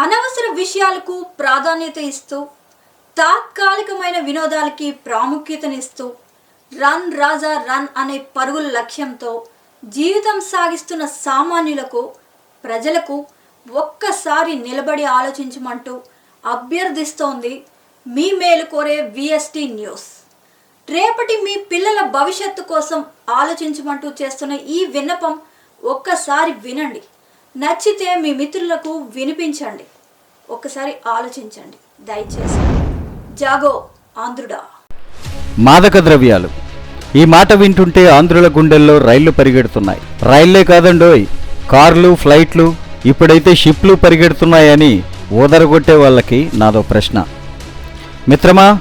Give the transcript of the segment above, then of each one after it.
అనవసర విషయాలకు ప్రాధాన్యత ఇస్తూ తాత్కాలికమైన వినోదాలకి ప్రాముఖ్యతనిస్తూ రన్ రాజా రన్ అనే పరుగుల లక్ష్యంతో జీవితం సాగిస్తున్న సామాన్యులకు ప్రజలకు ఒక్కసారి నిలబడి ఆలోచించమంటూ అభ్యర్థిస్తోంది మీ మేలు కోరే విఎస్టీ న్యూస్. రేపటి మీ పిల్లల భవిష్యత్తు కోసం ఆలోచించమంటూ చేస్తున్న ఈ విన్నపం ఒక్కసారి వినండి. నచ్చితే మీ మిత్రులకు వినిపించండి. ఒక్కసారి ఆలోచించండి. దయచేసి. జాగో ఆంధ్రుడా. మాదక ద్రవ్యాలు. ఈ మాట వింటుంటే ఆంధ్రుల గుండెల్లో రైళ్ళు పరిగెడుతున్నాయి. రైళ్ళే కాదండోయ్ కార్లు ఫ్లైట్లు ఇప్పుడైతే షిప్లు పరిగెడుతున్నాయని ఓదరగొట్టే వాళ్ళకి నాదో ప్రశ్న. మిత్రమా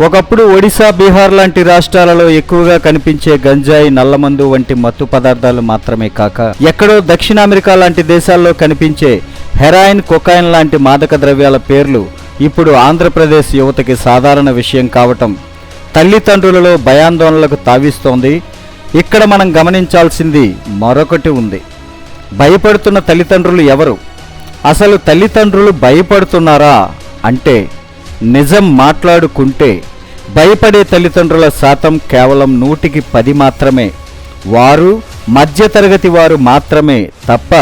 ఒకప్పుడు ఒడిశా బీహార్ లాంటి రాష్ట్రాలలో ఎక్కువగా కనిపించే గంజాయి నల్లమందు వంటి మత్తు పదార్థాలు మాత్రమే కాక ఎక్కడో దక్షిణ అమెరికా లాంటి దేశాల్లో కనిపించే హెరాయిన్ కొకాయిన్ లాంటి మాదక ద్రవ్యాల పేర్లు ఇప్పుడు ఆంధ్రప్రదేశ్ యువతకి సాధారణ విషయం కావటం తల్లిదండ్రులలో భయాందోళనలకు తావిస్తోంది. ఇక్కడ మనం గమనించాల్సింది మరొకటి ఉంది. భయపడుతున్న తల్లిదండ్రులు ఎవరు? అసలు తల్లిదండ్రులు భయపడుతున్నారా? అంటే నిజం మాట్లాడుకుంటే భయపడే తల్లిదండ్రుల శాతం కేవలం నూటికి పది మాత్రమే. వారు మధ్యతరగతి వారు మాత్రమే తప్ప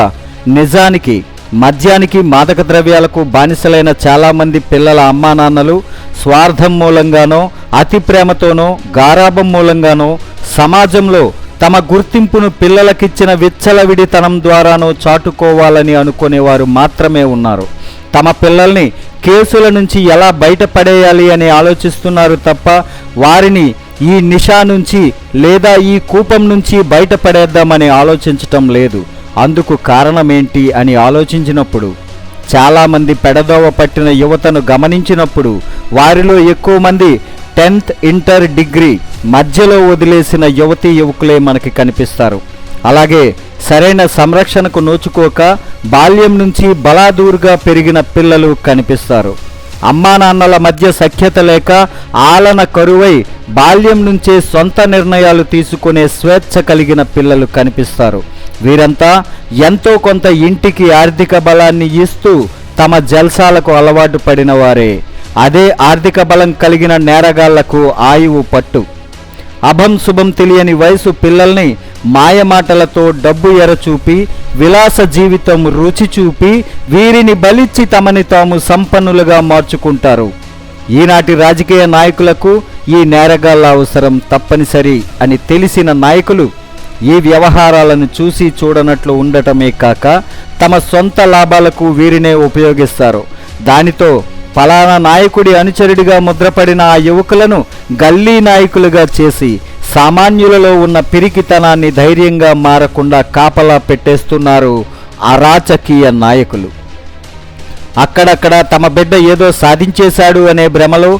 నిజానికి మద్యానికి మాదక ద్రవ్యాలకు బానిసలైన చాలామంది పిల్లల అమ్మా నాన్నలు స్వార్థం మూలంగానో అతి ప్రేమతోనో గారాభం మూలంగానో సమాజంలో తమ గుర్తింపును పిల్లలకిచ్చిన విచ్చలవిడితనం ద్వారానో చాటుకోవాలని అనుకునేవారు మాత్రమే ఉన్నారు. తమ పిల్లల్ని కేసుల నుంచి ఎలా బయటపడేయాలి అని ఆలోచిస్తున్నారు తప్ప వారిని ఈ నిషా నుంచి లేదా ఈ కూపం నుంచి బయటపడేద్దామని ఆలోచించటం లేదు. అందుకు కారణమేంటి అని ఆలోచించినప్పుడు చాలామంది పెడదోవ పట్టిన యువతను గమనించినప్పుడు వారిలో ఎక్కువ మంది టెన్త్ ఇంటర్ డిగ్రీ మధ్యలో వదిలేసిన యువతీ యువకులే మనకి కనిపిస్తారు. అలాగే సరైన సంరక్షణకు నోచుకోక బాల్యం నుంచి బలాదూరుగా పెరిగిన పిల్లలు కనిపిస్తారు. అమ్మా నాన్నల మధ్య సఖ్యత లేక ఆలన కరువై బాల్యం నుంచే సొంత నిర్ణయాలు తీసుకునే స్వేచ్ఛ కలిగిన పిల్లలు కనిపిస్తారు. వీరంతా ఎంతో కొంత ఇంటికి ఆర్థిక బలాన్ని ఇస్తూ తమ జల్సాలకు అలవాటు పడిన వారే. అదే ఆర్థిక బలం కలిగిన నేరగాళ్ళకు ఆయువు పట్టు. అభం శుభం తెలియని వయసు పిల్లల్ని మాయమాటలతో డబ్బు ఎరచూపి విలాస జీవితం రుచి చూపి వీరిని బలిచ్చి తమని తాము సంపన్నులుగా మార్చుకుంటారు. ఈనాటి రాజకీయ నాయకులకు ఈ నేరగాళ్ళ అవసరం తప్పనిసరి అని తెలిసిన నాయకులు ఈ వ్యవహారాలను చూసి చూడనట్లు ఉండటమే కాక తమ సొంత లాభాలకు వీరినే ఉపయోగిస్తారు. దానితో ఫలానా నాయకుడి అనుచరుడిగా ముద్రపడిన ఆ యువకులను గల్లీ నాయకులుగా చేసి సామాన్యులలో ఉన్న పిరికితనాన్ని ధైర్యంగా మారకుండా కాపలా పెట్టేస్తున్నారు అరాచకీయ నాయకులు. అక్కడక్కడ తమ బిడ్డ ఏదో సాధించేశాడు అనే భ్రమలో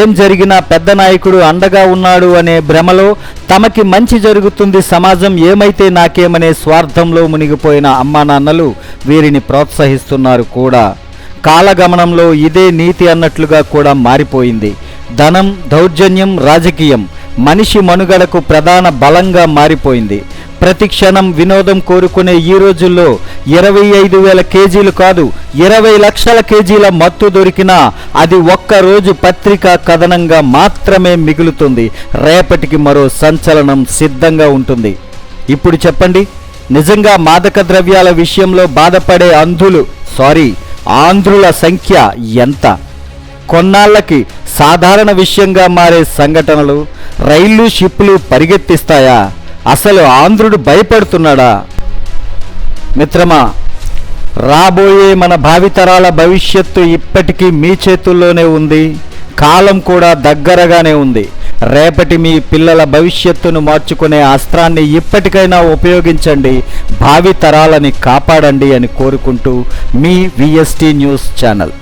ఏం జరిగినా పెద్ద నాయకుడు అండగా ఉన్నాడు అనే భ్రమలో తమకి మంచి జరుగుతుంది సమాజం ఏమైతే నాకేమనే స్వార్థంలో మునిగిపోయిన అమ్మా నాన్నలు వీరిని ప్రోత్సహిస్తున్నారు కూడా. కాలగమనంలో ఇదే నీతి అన్నట్లుగా కూడా మారిపోయింది. ధనం దౌర్జన్యం రాజకీయం మనిషి మనుగడకు ప్రధాన బలంగా మారిపోయింది. ప్రతి క్షణం వినోదం కోరుకునే ఈ రోజుల్లో ఇరవై ఐదు వేల కేజీలు కాదు ఇరవై లక్షల కేజీల మత్తు దొరికినా అది ఒక్కరోజు పత్రికా కథనంగా మాత్రమే మిగులుతుంది. రేపటికి మరో సంచలనం సిద్ధంగా ఉంటుంది. ఇప్పుడు చెప్పండి నిజంగా మాదక ద్రవ్యాల విషయంలో బాధపడే అంధులు సారీ ఆంధ్రుల సంఖ్య ఎంత? కొన్నాళ్ళకి సాధారణ విషయంగా మారే సంఘటనలు రైళ్ళు షిప్లు పరిగెత్తిస్తాయా? అసలు ఆంధ్రుడు భయపడుతున్నాడా? మిత్రమా రాబోయే మన భావితరాల భవిష్యత్తు ఇప్పటికీ మీ చేతుల్లోనే ఉంది. కాలం కూడా దగ్గరగానే ఉంది. రేపటి మీ పిల్లల భవిష్యత్తును మార్చుకునే అస్త్రాన్ని ఇప్పటికైనా ఉపయోగించండి. భావితరాలని కాపాడండి అని కోరుకుంటూ మీ విఎస్టీ న్యూస్ ఛానల్.